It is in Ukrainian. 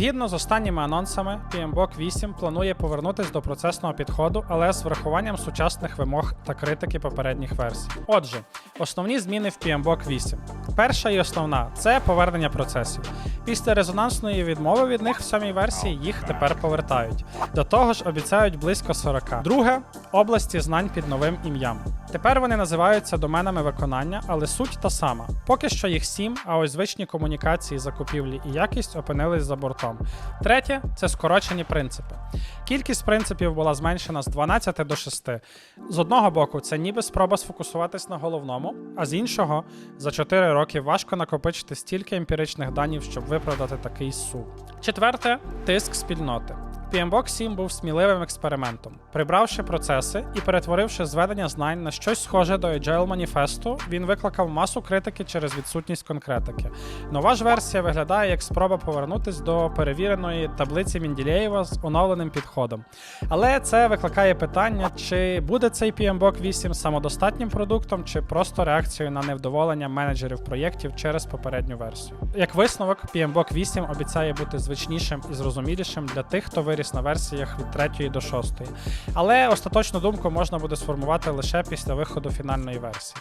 Згідно з останніми анонсами, PMBOK 8 планує повернутись до процесного підходу, але з врахуванням сучасних вимог та критики попередніх версій. Отже, основні зміни в PMBOK 8. Перша і основна це повернення процесів. Після резонансної відмови від них в сьомій версії їх тепер повертають. До того ж, обіцяють близько 40. Друге області знань під новим ім'ям. Тепер вони називаються доменами виконання, але суть та сама. Поки що їх сім, а ось звичні комунікації, закупівлі і якість опинились за бортом. Третє це скорочені принципи. Кількість принципів була зменшена з 12 до 6. З одного боку, це ніби спроба сфокусуватись на головному, а з іншого, за 4 роки важко накопичити стільки емпіричних данів, щоб виправдати такий сув. Четверте тиск спільноти. PMBOK 7 був сміливим експериментом. Прибравши процеси і перетворивши зведення знань на щось схоже до Agile маніфесту, він викликав масу критики через відсутність конкретики. Нова ж версія виглядає як спроба повернутись до перевіреної таблиці Мінділеєва з оновленим підходом. Але це викликає питання, чи буде цей PMBOK 8 самодостатнім продуктом, чи просто реакцією на невдоволення менеджерів проєктів через попередню версію. Як висновок, PMBOK 8 обіцяє бути звичнішим і зрозумілішим для тих, хто виріс на версіях від 3 до 6. Але остаточну думку можна буде сформувати лише після виходу фінальної версії.